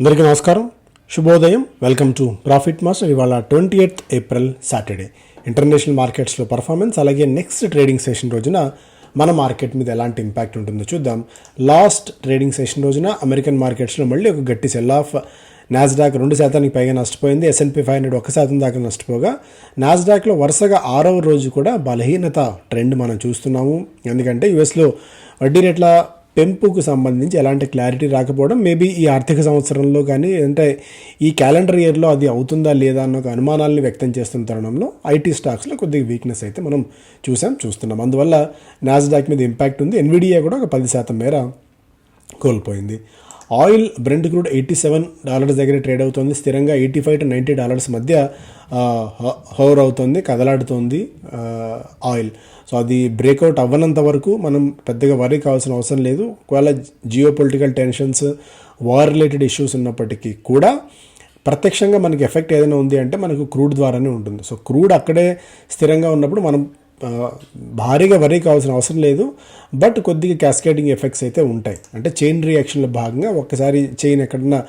అందరికీ నమస్కారం. శుభోదయం. వెల్కమ్ టు ప్రాఫిట్ మాస్టర్ ఇవాళ twenty eighth April Saturday. International మార్కెట్స్లో పర్ఫార్మెన్స్ అలాగే నెక్స్ట్ ట్రేడింగ్ సెషన్ రోజున మన మార్కెట్ మీద ఎలాంటి ఇంపాక్ట్ ఉంటుందో చూద్దాం. లాస్ట్ ట్రేడింగ్ సెషన్ రోజున అమెరికన్ మార్కెట్స్లో మళ్ళీ ఒక గట్టి సెల్ ఆఫ్ నాస్డాక్ రెండు శాతానికి పైగా నష్టపోయింది. ఎస్ఎన్పి ఫైవ్ హండ్రెడ్ ఒక శాతం దాకా నష్టపోగా నాస్డాక్లో వరుసగా ఆరవ రోజు కూడా బలహీనత ట్రెండ్ మనం చూస్తున్నాము. ఎందుకంటే యుఎస్లో వడ్డీ రేట్ల పెంపుకు సంబంధించి ఎలాంటి క్లారిటీ రాకపోవడం మేబీ ఈ ఆర్థిక సంవత్సరంలో కానీ అంటే ఈ క్యాలెండర్ ఇయర్లో అది అవుతుందా లేదా అన్న ఒక అనుమానాలను వ్యక్తం చేస్తున్న తరుణంలో ఐటీ స్టాక్స్లో కొద్దిగా వీక్నెస్ అయితే మనం చూసాం చూస్తున్నాం. అందువల్ల నాస్డాక్ మీద ఇంపాక్ట్ ఉంది. ఎన్విడియా కూడా ఒక పది శాతం మేర కోల్పోయింది. Oil brent crude eighty seven dollars దగ్గర ట్రేడ్ అవుతుంది. స్థిరంగా eighty five to ninety dollars మధ్య హోవర్ అవుతుంది కదలాడుతోంది ఆయిల్. సో అది బ్రేక్అవుట్ అవ్వనంత వరకు మనం పెద్దగా వరీ కావాల్సిన అవసరం లేదు. ఒకవేళ geopolitical tensions war related issues ఉన్నప్పటికీ కూడా ప్రత్యక్షంగా మనకి ఎఫెక్ట్ ఏదైనా ఉంది అంటే మనకు క్రూడ్ ద్వారానే ఉంటుంది. సో క్రూడ్ అక్కడే స్థిరంగా ఉన్నప్పుడు మనం భారీగా వరీ కావాల్సిన అవసరం లేదు బట్ కొద్దిగా క్యాస్కేటింగ్ ఎఫెక్ట్స్ అయితే ఉంటాయి. అంటే చైన్ రియాక్షన్లో భాగంగా ఒక్కసారి చైన్ ఎక్కడన్నా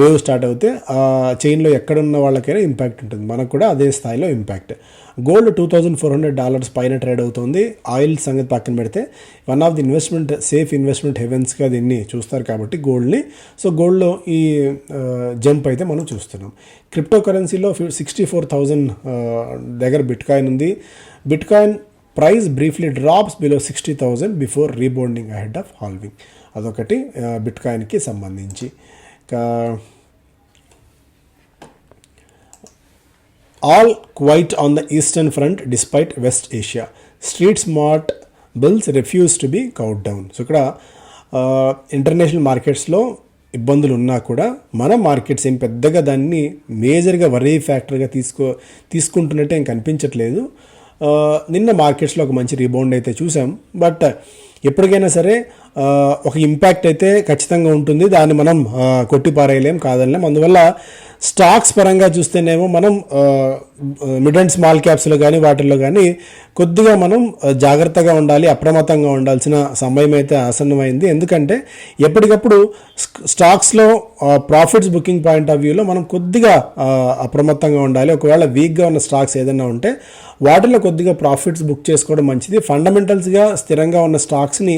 వేవ్ స్టార్ట్ అవుతే ఆ చైన్లో ఎక్కడున్న వాళ్ళకైనా ఇంపాక్ట్ ఉంటుంది. మనకు కూడా అదే స్థాయిలో impact gold two thousand four hundred dollars పైన ట్రేడ్ అవుతుంది. ఆయిల్ సంగతి పక్కన పెడితే one of the investment safe investment హెవెన్స్గా దీన్ని చూస్తారు కాబట్టి గోల్డ్ని సో గోల్డ్లో ఈ జంప్ అయితే మనం చూస్తున్నాం. క్రిప్టో కరెన్సీలో సిక్స్టీ ఫోర్ థౌజండ్ దగ్గర బిట్కాయిన్ ఉంది. Bitcoin price briefly drops below sixty thousand before rebounding ahead of halving అదొకటి బిట్కాయిన్కి సంబంధించి. All quiet on the eastern front despite west Asia street smart bulls refuse to be cowed down so ఇక్కడ international మార్కెట్స్లో ఇబ్బందులు ఉన్నా కూడా మన markets ఏం పెద్దగా దాన్ని మేజర్గా వరీ ఫ్యాక్టర్గా తీసుకో తీసుకుంటున్నట్టు ఏం కనిపించట్లేదు. నిన్న మార్కెట్స్లో ఒక మంచి రీబౌండ్ అయితే చూసాం. బట్ ఎప్పటికైనా సరే ఒక ఇంపాక్ట్ అయితే ఖచ్చితంగా ఉంటుంది. దాన్ని మనం కొట్టిపారేయలేం కాదనలేం. అందువల్ల స్టాక్స్ పరంగా చూస్తేనేమో మనం మిడ్ అండ్ స్మాల్ క్యాప్స్లో కానీ వాటిల్లో కానీ కొద్దిగా మనం జాగ్రత్తగా ఉండాలి అప్రమత్తంగా ఉండాల్సిన సమయం అయితే ఆసన్నమైంది. ఎందుకంటే ఎప్పటికప్పుడు స్టాక్స్లో ప్రాఫిట్స్ బుకింగ్ పాయింట్ ఆఫ్ వ్యూలో మనం కొద్దిగా అప్రమత్తంగా ఉండాలి. ఒకవేళ వీక్గా ఉన్న స్టాక్స్ ఏదైనా ఉంటే వాటిలో కొద్దిగా ప్రాఫిట్స్ బుక్ చేసుకోవడం మంచిది. ఫండమెంటల్స్గా స్థిరంగా ఉన్న స్టాక్స్ని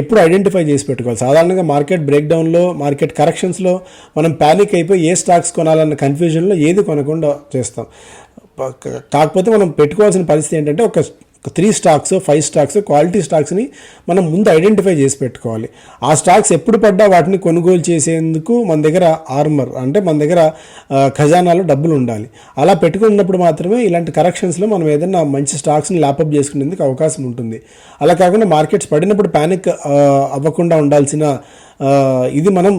ఎప్పుడు ఐడెంటిఫై చేసి పెట్టుకోవాలి. సాధారణంగా మార్కెట్ బ్రేక్డౌన్లో మార్కెట్ కరెక్షన్స్లో మనం ప్యానిక్ అయిపోయి ఏ స్టాక్స్ కొనాలన్న కన్ఫ్యూజన్లో ఏది కొనకుండా చేస్తాం. కాకపోతే మనం పెట్టుకోవాల్సిన పరిస్థితి ఏంటంటే ఒక three stocks five stocks quality స్టాక్స్ని మనం ముందు ఐడెంటిఫై చేసి పెట్టుకోవాలి. ఆ స్టాక్స్ ఎప్పుడు పడ్డా వాటిని కొనుగోలు చేసేందుకు మన దగ్గర ఆర్మర్ అంటే మన దగ్గర ఖజానాలో డబ్బులు ఉండాలి. అలా పెట్టుకున్నప్పుడు మాత్రమే ఇలాంటి కరెక్షన్స్లో మనం ఏదైనా మంచి స్టాక్స్ని ల్యాపప్ చేసుకునేందుకు అవకాశం ఉంటుంది. అలా కాకుండా మార్కెట్స్ పడినప్పుడు ప్యానిక్ అవ్వకుండా ఉండాల్సిన ఇది మనం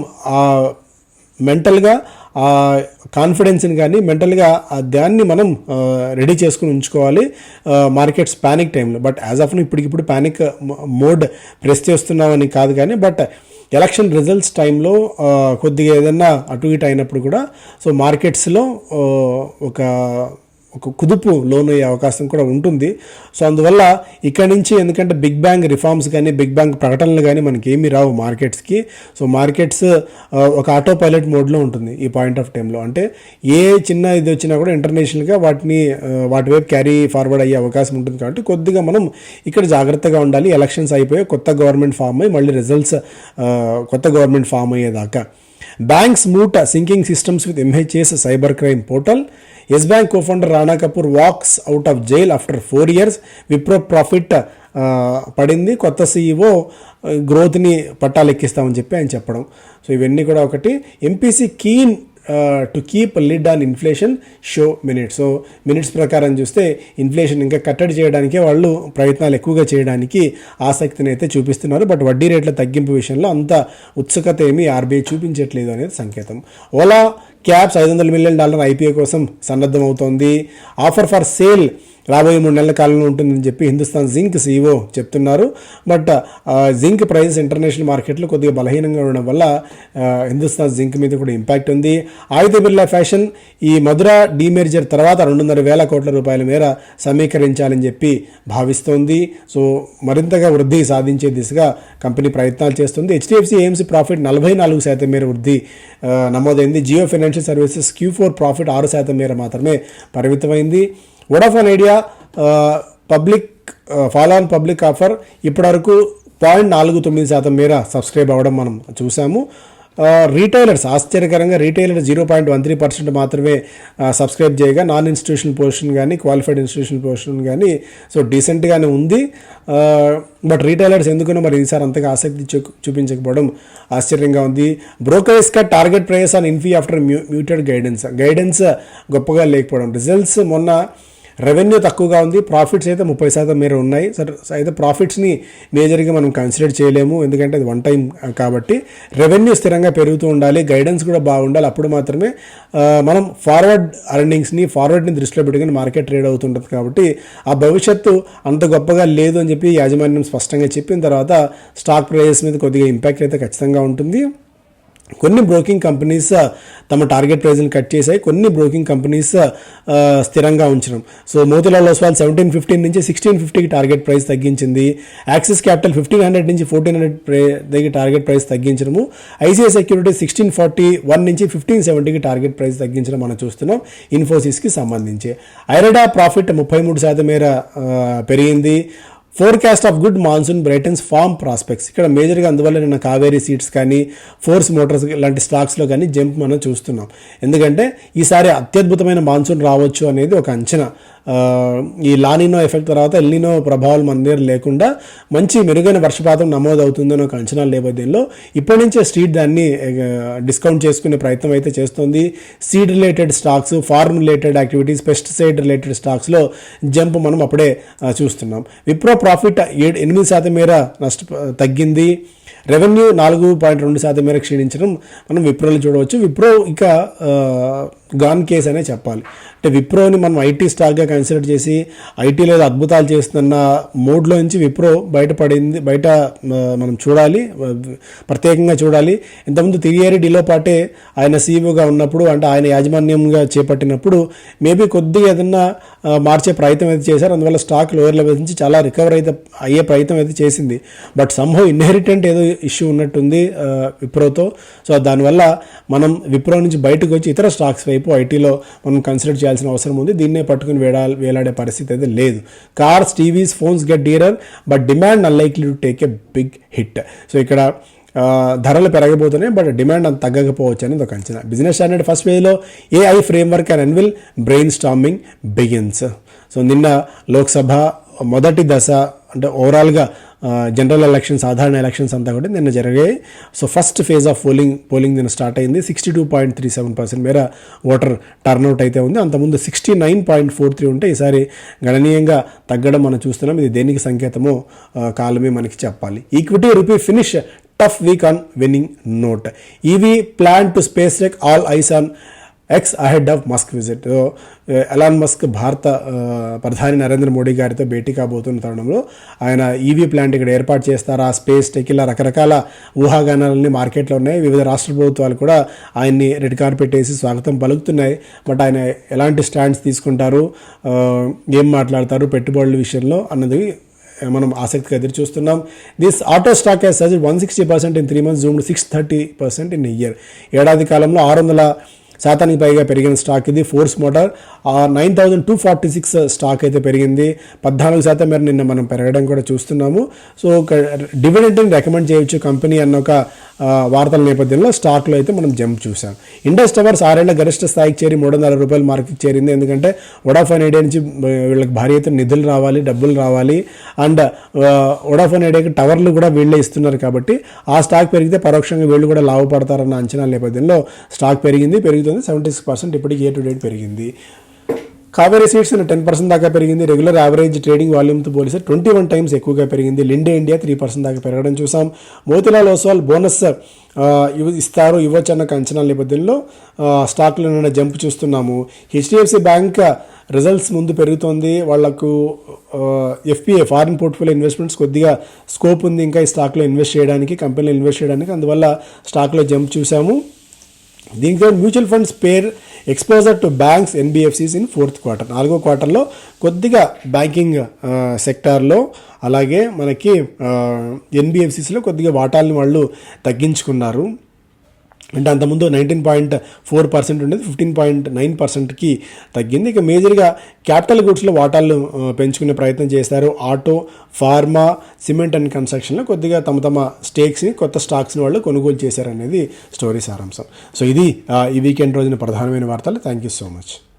మెంటల్గా ఆ కాన్ఫిడెన్స్ని కానీ మెంటల్గా ఆ దాన్ని మనం రెడీ చేసుకుని ఉంచుకోవాలి. మార్కెట్స్ ప్యానిక్ టైంలో. బట్ యాజ్ ఆఫ్ ఇప్పటికిప్పుడు ప్యానిక్ మోడ్ ప్రెస్ చేస్తున్నామని కాదు కానీ బట్ ఎలక్షన్ రిజల్ట్స్ టైంలో కొద్దిగా ఏదన్నా అటు ఇటు అయినప్పుడు కూడా సో మార్కెట్స్లో ఒక ఒక కుదుపు లోన్ అయ్యే అవకాశం కూడా ఉంటుంది. సో అందువల్ల ఇక్కడ నుంచి ఎందుకంటే బిగ్ బ్యాంగ్ రిఫార్మ్స్ కానీ బిగ్ బ్యాంగ్ ప్రకటనలు కానీ మనకి ఏమీ రావు మార్కెట్స్కి. సో మార్కెట్స్ ఒక ఆటో పైలట్ మోడ్లో ఉంటుంది ఈ పాయింట్ ఆఫ్ టైంలో అంటే ఏ చిన్న ఇది వచ్చినా కూడా ఇంటర్నేషనల్గా వాటిని వాటి వైపు క్యారీ ఫార్వర్డ్ అయ్యే అవకాశం ఉంటుంది కాబట్టి కొద్దిగా మనం ఇక్కడ జాగ్రత్తగా ఉండాలి. ఎలక్షన్స్ అయిపోయి కొత్త గవర్నమెంట్ ఫామ్ అయ్యి మళ్ళీ రిజల్ట్స్ కొత్త గవర్నమెంట్ ఫామ్ అయ్యేదాకా. Banks moot syncing systems with MHS cyber crime portal Yes Bank cofounder Rana Kapoor walks out of jail after four years Wipro profit పడింది. కొత్త సీఈఓ గ్రోత్ని పట్టాలెక్కిస్తామని చెప్పి ఆయన చెప్పడం. సో ఇవన్నీ కూడా ఒకటి. MPC keen to keep lid on inflation show minutes so minutes ప్రకారం చూస్తే ఇన్ఫ్లేషన్ ఇంకా కట్టడి చేయడానికే వాళ్ళు ప్రయత్నాలు ఎక్కువగా చేయడానికి ఆసక్తిని అయితే చూపిస్తున్నారు. బట్ వడ్డీ రేట్ల తగ్గింపు విషయంలో అంత ఉత్సుకత ఏమీ ఆర్బీఐ చూపించట్లేదు అనేది సంకేతం. ఓలా క్యాబ్స్ ఐదు వందల మిలియన్ డాలర్ ఐపీఓ కోసం సన్నద్ధమవుతోంది. ఆఫర్ ఫర్ సేల్ రాబోయే మూడు నెలల కాలంలో ఉంటుందని చెప్పి హిందుస్థాన్ జింక్ సీఈఓ చెప్తున్నారు. బట్ జింక్ ప్రైస్ ఇంటర్నేషనల్ మార్కెట్లో కొద్దిగా బలహీనంగా ఉండడం వల్ల హిందుస్థాన్ జింక్ మీద కూడా ఇంపాక్ట్ ఉంది. ఆయుధ బిర్లా ఫ్యాషన్ ఈ మధుర డీమేర్జర్ తర్వాత రెండున్నర వేల కోట్ల రూపాయల మేర సమీకరించాలని చెప్పి భావిస్తోంది. సో మరింతగా వృద్ధి సాధించే దిశగా కంపెనీ ప్రయత్నాలు చేస్తుంది. హెచ్డిఎఫ్సి ఎయిమ్స్ ప్రాఫిట్ నలభై నాలుగు శాతం మేర వృద్ధి నమోదైంది. Jio financial services Q four profit ఆరు శాతం మేర మాత్రమే పరిమితమైంది. వోడాఫోన్ ఐడియా పబ్లిక్ ఆ, ఫాలో ఆన్ పబ్లిక్ ఆఫర్ ఇప్పటివరకు పాయింట్ నాలుగు తొమ్మిది శాతం మేర సబ్స్క్రైబ్ అవ్వడం మనం చూసాము. రీటైలర్స్ ఆశ్చర్యకరంగా retailer zero point one three percent మాత్రమే సబ్స్క్రైబ్ చేయగా నాన్ ఇన్స్టిట్యూషన్ పోర్షన్ కానీ క్వాలిఫైడ్ ఇన్స్టిట్యూషన్ పోర్షన్ కానీ సో డీసెంట్గానే ఉంది. బట్ రీటైలర్స్ ఎందుకనో మరి ఈసారి అంతగా ఆసక్తి చూ చూపించకపోవడం ఆశ్చర్యంగా ఉంది. బ్రోకరేస్గా target price on Infy after mu muted guidance. Guidance గొప్పగా లేకపోవడం. రిజల్ట్స్ మొన్న రెవెన్యూ తక్కువగా ఉంది. ప్రాఫిట్స్ అయితే ముప్పై శాతం మేర ఉన్నాయి. సరే అయితే ప్రాఫిట్స్ని మేజర్గా మనం కన్సిడర్ చేయలేము. ఎందుకంటే అది వన్ టైం కాబట్టి రెవెన్యూ స్థిరంగా పెరుగుతూ ఉండాలి. గైడెన్స్ కూడా బాగుండాలి. అప్పుడు మాత్రమే మనం ఫార్వర్డ్ అర్నింగ్స్ని ఫార్వర్డ్ని దృష్టిలో పెట్టుకుని మార్కెట్ ట్రేడ్ అవుతుంటుంది కాబట్టి ఆ భవిష్యత్తు అంత గొప్పగా లేదు అని చెప్పి యాజమాన్యం స్పష్టంగా చెప్పిన తర్వాత స్టాక్ ప్రైజెస్ మీద కొద్దిగా ఇంపాక్ట్ అయితే ఖచ్చితంగా ఉంటుంది. కొన్ని బ్రోకింగ్ కంపెనీస్ తమ టార్గెట్ ప్రైజ్ని కట్ చేశాయి. కొన్ని బ్రోకింగ్ కంపెనీస్ స్థిరంగా ఉంచడం so Motilal Oswal seventeen fifteen నుంచి సిక్స్టీన్ ఫిఫ్టీకి టార్గెట్ ప్రైస్ తగ్గించింది. యాక్సిస్ క్యాపిటల్ ఫిఫ్టీన్ హండ్రెడ్ నుంచి ఫోర్టీన్ హండ్రెడ్ దగ్గర target price తగ్గించడము ICI security sixteen forty one నుంచి ఫిఫ్టీన్ సెవెంటీకి టార్గెట్ ప్రైస్ తగ్గించడం మనం చూస్తున్నాం ఇన్ఫోసిస్కి సంబంధించి. ఐరడా ప్రాఫిట్ ముప్పై మూడు శాతం మేర పెరిగింది. Forecast of good monsoon brightens farm prospects ఇక్కడ మేజర్గా అందువల్ల నిన్న కావేరీ సీట్స్ కానీ ఫోర్స్ మోటార్స్ లాంటి స్టాక్స్లో కానీ జంప్ మనం చూస్తున్నాం. ఎందుకంటే ఈసారి అత్యద్భుతమైన మాన్సూన్ రావచ్చు అనేది ఒక అంచనా. ఈ లానినో ఎఫెక్ట్ తర్వాత ఎల్నినో ప్రభావాలు మన దగ్గర లేకుండా మంచి మెరుగైన వర్షపాతం నమోదవుతుందని ఒక అంచనా నేపథ్యంలో ఇప్పటి నుంచే స్ట్రీట్ దాన్ని డిస్కౌంట్ చేసుకునే ప్రయత్నం అయితే చేస్తుంది. Seed related stocks farm related activities pesticide related స్టాక్స్లో జంప్ మనం అప్పుడే చూస్తున్నాం. విప్రో ప్రాఫిట్ ఏడు ఎనిమిది శాతం మేర నష్ట తగ్గింది. రెవెన్యూ నాలుగు పాయింట్ రెండు శాతం మేర క్షీణించడం మనం విప్రోలో చూడవచ్చు. విప్రో ఇక గాన్ కేస్ అనే చెప్పాలి. అంటే విప్రోని మనం ఐటీ స్టాక్గా కన్సిడర్ చేసి ఐటీలో లేదా అద్భుతాలు చేస్తున్న మోడ్లో నుంచి విప్రో బయటపడింది బయట మనం చూడాలి ప్రత్యేకంగా చూడాలి. ఇంతకుముందు తిరియేరి డిలో పాటే ఆయన సీఈఓగా ఉన్నప్పుడు అంటే ఆయన యాజమాన్యంగా చేపట్టినప్పుడు మేబీ కొద్దిగా ఏదన్నా మార్చే ప్రయత్నం అయితే చేశారు. అందువల్ల స్టాక్ లోయర్ లెవెల్ నుంచి చాలా రికవర్ అయితే అయ్యే ప్రయత్నం అయితే చేసింది. బట్ సంభవ్ ఇన్హెరిటెంట్ ఏదో ఇష్యూ ఉన్నట్టుంది విప్రోతో. సో దానివల్ల మనం విప్రో నుంచి బయటకు వచ్చి ఇతర స్టాక్స్ వైపు ఐటీలో మనం కన్సిడర్ చేయాల్సిన అవసరం ఉంది. దీన్నే పట్టుకుని వేడా వేలాడే పరిస్థితి అయితే లేదు. Cars TVs phones get dearer but demand unlikely to take a big hit so ఇక్కడ ధరలు పెరగబోతున్నాయి బట్ డిమాండ్ అంత తగ్గకపోవచ్చు అనేది ఒక అంచనా. బిజినెస్ స్టాండర్డ్ ఫస్ట్ వేలో AI framework and unveil brainstorming begins so నిన్న లోక్సభ మొదటి దశ అంటే ఓవరాల్గా జనరల్ ఎలక్షన్ సాధారణ ఎలక్షన్స్ అంతా కూడా నిన్న జరిగాయి. So first phase of polling polling నిన్న స్టార్ట్ అయింది. Sixty two point three seven percent మేర ఓటర్ టర్న్అవుట్ అయితే ఉంది. అంతకుముందు sixty nine point four three ఉంటే ఈసారి గణనీయంగా తగ్గడం మనం చూస్తున్నాం. ఇది దేనికి సంకేతమో కాలమే మనకి చెప్పాలి. Equity rupee finish tough week on winning note EV plan to space tech all eyes on X ahead of Musk visit Elon Musk భారత ప్రధాని నరేంద్ర మోడీ గారితో భేటీ కాబోతున్న తరుణంలో ఆయన ఈవీ ప్లాంట్ ఇక్కడ ఏర్పాటు చేస్తారా? స్పేస్ టెక్ ఇలా రకరకాల ఊహాగానాలన్నీ మార్కెట్లో ఉన్నాయి. వివిధ రాష్ట్ర ప్రభుత్వాలు కూడా ఆయన్ని రెడ్ కార్పెట్ వేసి స్వాగతం పలుకుతున్నాయి. బట్ ఆయన ఎలాంటి స్టాండ్స్ తీసుకుంటారు? Uh, ఏం మాట్లాడతారు? పెట్టుబడుల విషయంలో అన్నది మనం ఆసక్తిగా ఎదురు చూస్తున్నాం. This auto stock has such one sixty percent in three months zoom six thirty percent in year ఏడాది కాలంలో ఆరు వందల శాతానికి పైగా పెరిగిన స్టాక్ ఇది. Force Motor nine thousand two forty six stock అయితే పెరిగింది. పద్నాలుగు శాతం మేర నిన్న మనం పెరగడం కూడా చూస్తున్నాము. సో ఒక డివిడెంట్ని రికమెండ్ చేయొచ్చు కంపెనీ అన్న ఒక వార్తల నేపథ్యంలో స్టాక్లో అయితే మనం జంప్ చూసాం ఇండస్ టవర్స్ ఆరేళ్ళ గరిష్ట స్థాయికి చేరి మూడు వందల రూపాయల మార్కెట్ చేరింది. ఎందుకంటే వడాఫోన్ ఐడియా నుంచి వీళ్ళకి భారీ అయితే నిధులు రావాలి డబ్బులు రావాలి. అండ్ వడాఫోన్ ఐడియాకి టవర్లు కూడా వీళ్ళే ఇస్తున్నారు కాబట్టి ఆ స్టాక్ పెరిగితే పరోక్షంగా వీళ్ళు కూడా లాభపడతారన్న అంచనా నేపథ్యంలో స్టాక్ పెరిగింది. పెరుగుతుంది సెవెంటీ సిక్స్ పర్సెంట్ ఇప్పటికి ఇయర్ టు డేట్ పెరిగింది. కావేరీ సీడ్స్ టెన్ పర్సెంట్ దాకా పెరిగింది. రెగ్యులర్ యావరేజ్ ట్రేడింగ్ వాల్యూమ్తో పోలిస్తే ట్వంటీ వన్ టైమ్స్ ఎక్కువగా పెరిగింది. లిండే ఇండియా త్రీ పర్సెంట్ దాకా పెరగడం చూసాం. మోతిలాల్ ఓస్వాల్ బోనస్ ఇస్తారు ఇవ్వచ్చు అన్న అంచనాల నేపథ్యంలో స్టాక్లో జంప్ చూస్తున్నాము. హెచ్డిఎఫ్సి బ్యాంక్ రిజల్ట్స్ ముందు పెరుగుతోంది. వాళ్ళకు ఎఫ్పిఏ ఫారిన్ పోర్ట్ఫోలియో ఇన్వెస్ట్మెంట్స్ కొద్దిగా స్కోప్ ఉంది. ఇంకా ఈ స్టాక్లో ఇన్వెస్ట్ చేయడానికి కంపెనీలో ఇన్వెస్ట్ చేయడానికి. అందువల్ల స్టాక్లో జంప్ చూసాము. దీంతో mutual funds pare exposure to banks NBFCs in fourth quarter. నాలుగో క్వార్టర్లో కొద్దిగా బ్యాంకింగ్ సెక్టార్లో అలాగే మనకి ఎన్బిఎఫ్సిస్లో కొద్దిగా వాటాలను వాళ్ళు తగ్గించుకున్నారు. అంటే అంతకుముందు నైన్టీన్ పాయింట్ ఫోర్ పర్సెంట్ ఉండేది ఫిఫ్టీన్ పాయింట్ నైన్ పర్సెంట్కి తగ్గింది. ఇక మేజర్గా క్యాపిటల్ గుడ్స్లో వాటాలను పెంచుకునే ప్రయత్నం చేశారు. ఆటో ఫార్మా సిమెంట్ అండ్ కన్స్ట్రక్షన్లో కొద్దిగా తమ తమ స్టేక్స్ని కొత్త స్టాక్స్ని వాళ్ళు కొనుగోలు చేశారనేది స్టోరీ సారాంశం. సో ఇది ఆ, ఈ వీకెండ్ రోజున ప్రధానమైన వార్తలు. Thank you so much.